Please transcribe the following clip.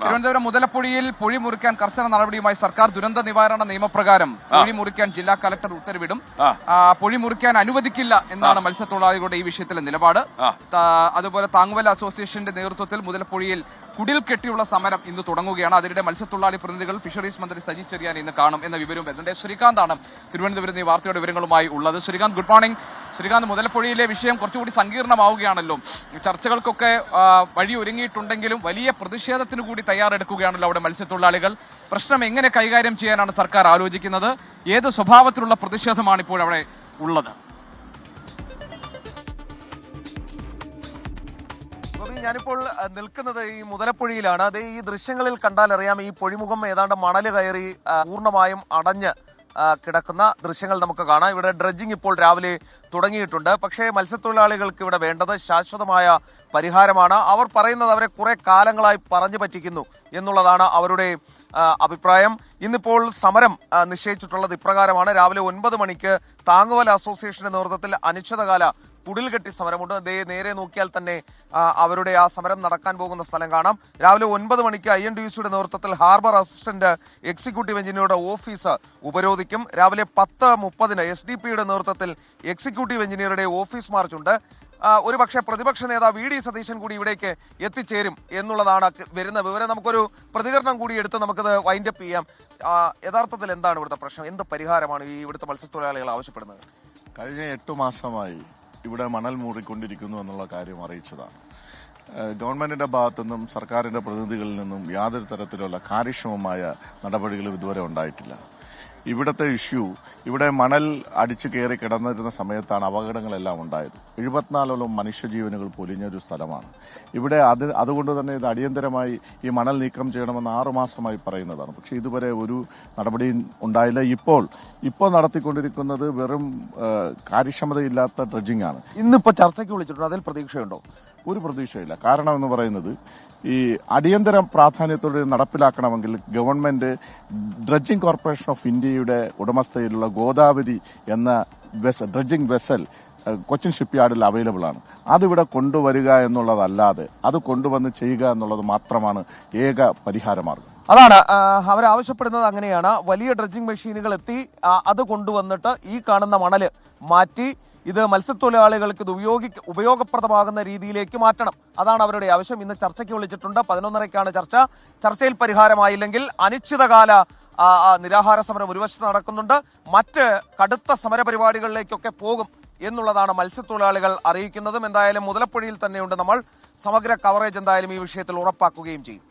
തിരുവനന്തപുരം മുതലപ്പുഴയിൽ പുഴി മുറിക്കാൻ കർശന നടപടിയുമായി സർക്കാർ ദുരന്ത നിവാരണ നിയമപ്രകാരം പുഴി മുറിക്കാൻ ജില്ലാ കലക്ടർ ഉത്തരവിടും. പുഴി മുറിക്കാൻ അനുവദിക്കില്ല എന്നാണ് മത്സ്യത്തൊഴിലാളികളുടെ ഈ വിഷയത്തിലെ നിലപാട്. അതുപോലെ താങ്ങുവല അസോസിയേഷന്റെ നേതൃത്വത്തിൽ മുതലപ്പുഴയിൽ കുടിൽ കെട്ടിയുള്ള സമരം ഇന്ന് തുടങ്ങുകയാണ്. അതിനിടെ മത്സ്യത്തൊഴിലാളി പ്രതിനിധികൾ ഫിഷറീസ് മന്ത്രി സജി ചെറിയാൻ ഇന്ന് കാണും എന്ന വിവരവും വരുന്നുണ്ട്. ശ്രീകാന്താണ് തിരുവനന്തപുരത്ത് ഈ വാർത്തയുടെ വിവരങ്ങളുമായി ഉള്ളത്. Srikanth good morning. ശ്രീകാന്ത് മുതലപ്പൊഴിയിലെ വിഷയം കുറച്ചുകൂടി സങ്കീർണമാവുകയാണല്ലോ. ചർച്ചകൾക്കൊക്കെ വഴിയൊരുങ്ങിയിട്ടുണ്ടെങ്കിലും വലിയ പ്രതിഷേധത്തിന് കൂടി തയ്യാറെടുക്കുകയാണല്ലോ അവിടെ മത്സ്യത്തൊഴിലാളികൾ. പ്രശ്നം എങ്ങനെ കൈകാര്യം ചെയ്യാനാണ് സർക്കാർ ആലോചിക്കുന്നത്? ഏത് സ്വഭാവത്തിലുള്ള പ്രതിഷേധമാണ് ഇപ്പോൾ അവിടെ ഉള്ളത്? ഞാനിപ്പോൾ നിൽക്കുന്നത് ഈ മുതലപ്പുഴയിലാണ്. അത് ഈ ദൃശ്യങ്ങളിൽ കണ്ടാൽ അറിയാം ഈ പൊഴിമുഖം ഏതാണ്ട് മണൽ കയറി പൂർണമായും അടഞ്ഞ് കിടക്കുന്ന ദൃശ്യങ്ങൾ നമുക്ക് കാണാം. ഇവിടെ ഡ്രഡ്ജിംഗ് ഇപ്പോൾ രാവിലെ തുടങ്ങിയിട്ടുണ്ട്. പക്ഷേ മത്സ്യത്തൊഴിലാളികൾക്ക് ഇവിടെ വേണ്ടത് ശാശ്വതമായ പരിഹാരമാണ്. അവർ പറയുന്നത് അവരെ കുറെ കാലങ്ങളായി പറഞ്ഞു പറ്റിക്കുന്നു എന്നുള്ളതാണ് അവരുടെ അഭിപ്രായം. ഇന്നിപ്പോൾ സമരം നിശ്ചയിച്ചിട്ടുള്ളത് ഇപ്രകാരമാണ്. രാവിലെ ഒൻപത് മണിക്ക് താങ്ങുവല അസോസിയേഷന്റെ നേതൃത്വത്തിൽ അനിശ്ചിതകാല കുടിൽകെട്ടി സമരമുണ്ട്. ദേ നേരെ നോക്കിയാൽ തന്നെ അവരുടെ ആ സമരം നടക്കാൻ പോകുന്ന സ്ഥലം കാണാം. രാവിലെ ഒൻപത് മണിക്ക് ഐ എൻ ഡി സിയുടെ നേതൃത്വത്തിൽ ഹാർബർ അസിസ്റ്റന്റ് എക്സിക്യൂട്ടീവ് എഞ്ചിനീയറുടെ ഓഫീസ് ഉപരോധിക്കും. രാവിലെ പത്ത് മുപ്പതിന് എസ് ഡി പിയുടെ നേതൃത്വത്തിൽ എക്സിക്യൂട്ടീവ് എഞ്ചിനീയറുടെ ഓഫീസ് മാർച്ചുണ്ട് ഉണ്ട്. ഒരു പക്ഷേ പ്രതിപക്ഷ നേതാവ് വി ഡി സതീശൻ കൂടി ഇവിടേക്ക് എത്തിച്ചേരും എന്നുള്ളതാണ് വരുന്ന വിവരം. നമുക്കൊരു പ്രതികരണം കൂടി എടുത്ത് നമുക്കത് വൈൻഡപ്പ് ചെയ്യാം. യഥാർത്ഥത്തിൽ എന്താണ് ഇവിടുത്തെ പ്രശ്നം? എന്ത് പരിഹാരമാണ് ഈ ഇവിടുത്തെ മത്സ്യത്തൊഴിലാളികൾ ആവശ്യപ്പെടുന്നത്? കഴിഞ്ഞ എട്ടു മാസമായി ഇവിടെ മണൽ മൂറിക്കൊണ്ടിരിക്കുന്നു എന്നുള്ള കാര്യം അറിയിച്ചതാണ്. ഗവൺമെന്റിന്റെ ഭാഗത്തു നിന്നും സർക്കാരിന്റെ പ്രതിനിധികളിൽ നിന്നും യാതൊരു തരത്തിലുള്ള കാര്യക്ഷമമായ നടപടികളും ഇതുവരെ ഉണ്ടായിട്ടില്ല. ഇവിടുത്തെ ഇഷ്യൂ ഇവിടെ മണൽ അടിച്ചു കയറി കിടന്നിരുന്ന സമയത്താണ് അപകടങ്ങളെല്ലാം ഉണ്ടായത്. എഴുപത്തിനാലോളം മനുഷ്യജീവനുകൾ പൊലിഞ്ഞൊരു സ്ഥലമാണ്. ഇവിടെ അത് അതുകൊണ്ട് തന്നെ ഇത് അടിയന്തരമായി ഈ മണൽ നീക്കം ചെയ്യണമെന്ന് ആറുമാസമായി പറയുന്നതാണ്. പക്ഷേ ഇതുവരെ ഒരു നടപടിയും ഉണ്ടായില്ല. ഇപ്പോൾ ഇപ്പോൾ നടത്തിക്കൊണ്ടിരിക്കുന്നത് വെറും കാര്യക്ഷമതയില്ലാത്ത ഡ്രഡ്ജിംഗ് ആണ് ഇന്നിപ്പോൾ ചർച്ചയ്ക്ക് വിളിച്ചിട്ടുണ്ട് അതിൽ പ്രതീക്ഷയുണ്ടോ? ഒരു പ്രതീക്ഷയില്ല. കാരണം എന്ന് പറയുന്നത് ഈ അടിയന്തര പ്രാധാന്യത്തോടെ നടപ്പിലാക്കണമെങ്കിൽ ഗവൺമെന്റ് ഡ്രഡ്ജിംഗ് കോർപ്പറേഷൻ ഓഫ് ഇന്ത്യയുടെ ഉടമസ്ഥയിലുള്ള ഗോദാവരി എന്ന വെസൽ ഡ്രഡ്ജിംഗ് വെസൽ കൊച്ചിൻ ഷിപ്പ്യാർഡിൽ അവൈലബിൾ ആണ് അതിവിടെ കൊണ്ടുവരിക എന്നുള്ളതല്ലാതെ അത് കൊണ്ടുവന്ന് ചെയ്യുക എന്നുള്ളത് മാത്രമാണ് ഏക പരിഹാരമാർഗം. അതാണ് അവർ ആവശ്യപ്പെടുന്നത് അങ്ങനെയാണ്. വലിയ ഡ്രഡ്ജിംഗ് മെഷീനുകൾ എത്തി അത് കൊണ്ടുവന്നിട്ട് ഈ കാണുന്ന മണൽ മാറ്റി ഇത് മത്സ്യത്തൊഴിലാളികൾക്ക് ഇത് ഉപയോഗി ഉപയോഗപ്രദമാകുന്ന രീതിയിലേക്ക് മാറ്റണം. അതാണ് അവരുടെ ആവശ്യം. ഇന്ന് ചർച്ചയ്ക്ക് വിളിച്ചിട്ടുണ്ട്. പതിനൊന്നരയ്ക്കാണ് ചർച്ച. ചർച്ചയിൽ പരിഹാരമായില്ലെങ്കിൽ അനിശ്ചിതകാല നിരാഹാര സമരം ഒരു വശത്ത് നടക്കുന്നുണ്ട്. മറ്റ് കടുത്ത സമരപരിപാടികളിലേക്കൊക്കെ പോകും എന്നുള്ളതാണ് മത്സ്യത്തൊഴിലാളികൾ അറിയിക്കുന്നതും. എന്തായാലും മുതലപ്പുഴയിൽ തന്നെയുണ്ട് നമ്മൾ. സമഗ്ര കവറേജ് എന്തായാലും ഈ വിഷയത്തിൽ ഉറപ്പാക്കുകയും ചെയ്യും.